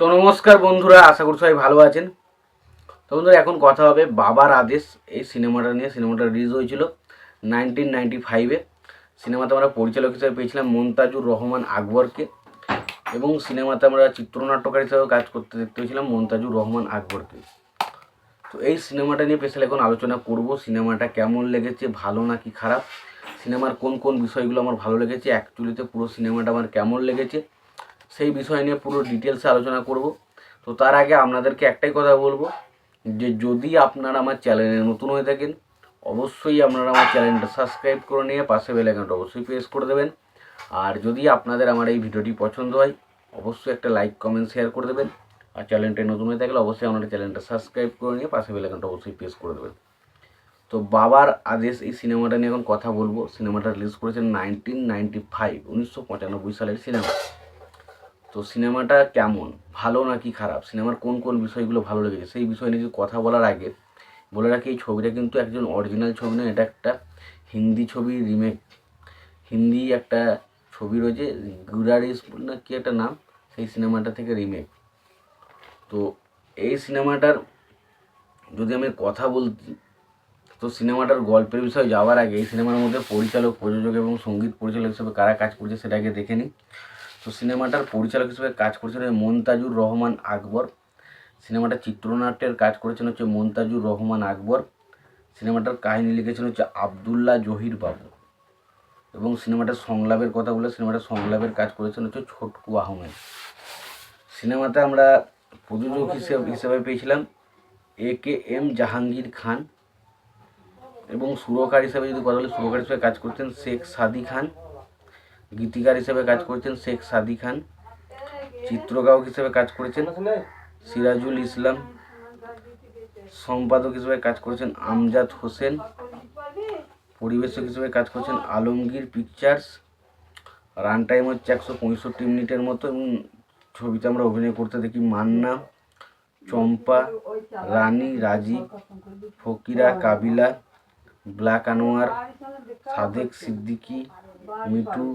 তো নমস্কার বন্ধুরা, আশা করি সবাই ভালো আছেন। তো বন্ধুরা, এখন কথা হবে বাবার আদেশ। এই সিনেমাটা নিয়ে, সিনেমাটা রিলিজ হয়েছিল নাইনটিন নাইনটি ফাইভে সিনেমাতে আমরা পরিচালক হিসেবে পেয়েছিলাম মন্তাজুর রহমান আকবরকে এবং সিনেমাতে আমরা চিত্রনাট্যকার হিসেবে কাজ করতে দেখতে পেয়েছিলাম মন্তাজুর রহমান আকবরকে। তো এই সিনেমাটা নিয়ে স্পেশাল এখন আলোচনা করব। সিনেমাটা কেমন লেগেছে, ভালো নাকি খারাপ? সিনেমার কোন কোন বিষয়গুলো আমার ভালো লেগেছে? অ্যাকচুয়ালিতে পুরো সিনেমাটা আমার কেমন লেগেছে? সেই বিষয় নিয়ে পুরো ডিটেলসে আলোচনা করব। তো তার আগে আপনাদেরকে একটাই কথা বলব যে যদি আপনারা আমার চ্যানেলে নতুন হয়ে থাকেন, অবশ্যই আপনারা আমার চ্যানেলটা সাবস্ক্রাইব করে নিয়ে পাশে বেল আইকনটা অবশ্যই প্রেস করে দেবেন। আর যদি আপনাদের আমার এই ভিডিওটি পছন্দ হয়, অবশ্যই একটা লাইক কমেন্ট শেয়ার করে দেবেন। আর চ্যানেলটা নতুন হয়ে থাকলে অবশ্যই আপনারা চ্যানেলটা সাবস্ক্রাইব করে নিয়ে পাশে বেল আইকনটা অবশ্যই প্রেস করে দেবেন। তো বাবার আদেশ এই সিনেমাটা নিয়ে এখন কথা বলব। সিনেমাটা রিলিজ করেছেন নাইনটিন নাইনটি ফাইভ উনিশশো পঁচানব্বই সালের সিনেমা তো সিনেমাটা কেমন? ভালো নাকি খারাপ? সিনেমার কোন কোন বিষয়গুলো ভালো লেগেছে? সেই বিষয় নিয়ে কথা বলার আগে বলে রাখি, এই ছবিটা কিন্তু একজন অরিজিনাল ছবি নয়, এটা একটা হিন্দি ছবি রিমেক হিন্দি একটা ছবি রয়েছে গুরারিস না কি একটা নাম? সেই সিনেমাটা থেকে রিমেক তো এই সিনেমাটার যদি আমি কথা বলছি তো সিনেমাটার গল্পের বিষয়ে যাওয়ার আগে এই সিনেমার মধ্যে পরিচালক, প্রযোজক এবং সংগীত পরিচালক হিসেবে কারা কাজ করছে সেটাকে দেখে নিই। তো সিনেমাটার পরিচালক হিসেবে কাজ করেছেন মন্তাজুর রহমান আকবর। সিনেমাটা চিত্রনাট্যের কাজ করেছেন হচ্ছে মন্তাজুর রহমান আকবর। সিনেমাটার কাহিনী লিখেছেন হচ্ছে আবদুল্লাহ জহির বাবু। এবং সিনেমাটার সংলাপের কথা বলে সিনেমাটার সংলাপের কাজ করেছেন হচ্ছে ছোটকু আহমেদ। সিনেমাতে আমরা প্রযোজক হিসেবে হিসেবে পেয়েছিলাম এ কে এম জাহাঙ্গীর খান। এবং সুরকার হিসেবে যদি কথা বলি, সুরকার হিসেবে কাজ করছেন শেখ সাদি খান। গীতিকার হিসেবে কাজ করেছেন শেখ সাদি খান চিত্রগ্রাহক হিসেবে কাজ করেছেন সিরাজুল ইসলাম, সম্পাদক হিসেবে কাজ করেছেন আমজাদ হোসেন, পরিবেশক হিসেবে কাজ করছেন আলমগীর পিকচার্স রান টাইম হচ্ছে একশো পঁয়ষট্টি মিনিটের মতো এবং ছবিতে আমরা অভিনয় করতে দেখি মান্না, চম্পা, রানী, রাজি, ফকিরা, কাবিলা, ব্ল্যাক আনোয়ার, সাদেক সিদ্দিকী, মিঠু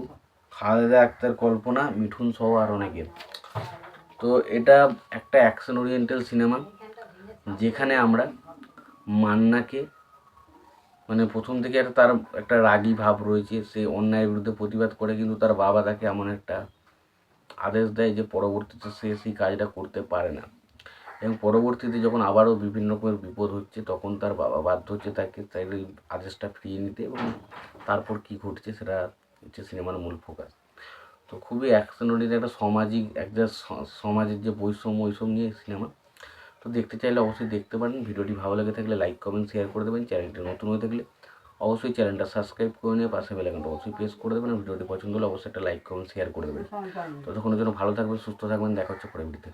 খালেদা আক্তার কল্পনা, মিঠুন সহ আর অনেকে। তো এটা একটা অ্যাকশন ওরিয়েন্টাল সিনেমা যেখানে আমরা মান্নাকে মানে প্রথম থেকে একটা তার একটা রাগী ভাব রয়েছে, সে অন্যায়ের বিরুদ্ধে প্রতিবাদ করে, কিন্তু তার বাবা তাকে এমন একটা আদেশ দেয় যে পরবর্তীতে সে সেই কাজটা করতে পারে না। এবং পরবর্তীতে যখন আবারও বিভিন্ন রকমের বিপদ হচ্ছে, তখন তার বাবা বাধ্য হচ্ছে তাকে তাই আদেশটা ফিরিয়ে নিতে এবং তারপর কী ঘটছে সেটা হচ্ছে সিনেমার মূল ফোকাস। তো খুবই অ্যাকশন ওরিয়েন্টেড একটা সামাজিক একটা সমাজের যে বৈষম্য ওইসব নিয়ে সিনেমা। তো দেখতে চাইলে অবশ্যই দেখতে পারেন। ভিডিওটি ভালো লেগে থাকলে লাইক কমেন্ট শেয়ার করে দেবেন। চ্যানেলটি নতুন হয়ে থাকলে অবশ্যই চ্যানেলটা সাবস্ক্রাইব করে নিয়ে পাশে বেলাকানটা অবশ্যই প্রেস করে দেবেন ভিডিওটি পছন্দ হলে অবশ্যই একটা লাইক কমেন্ট শেয়ার করে দেবেন। ততক্ষণের জন্য ভালো থাকবেন সুস্থ থাকবেন। দেখা হচ্ছে পরে ভিডিওতে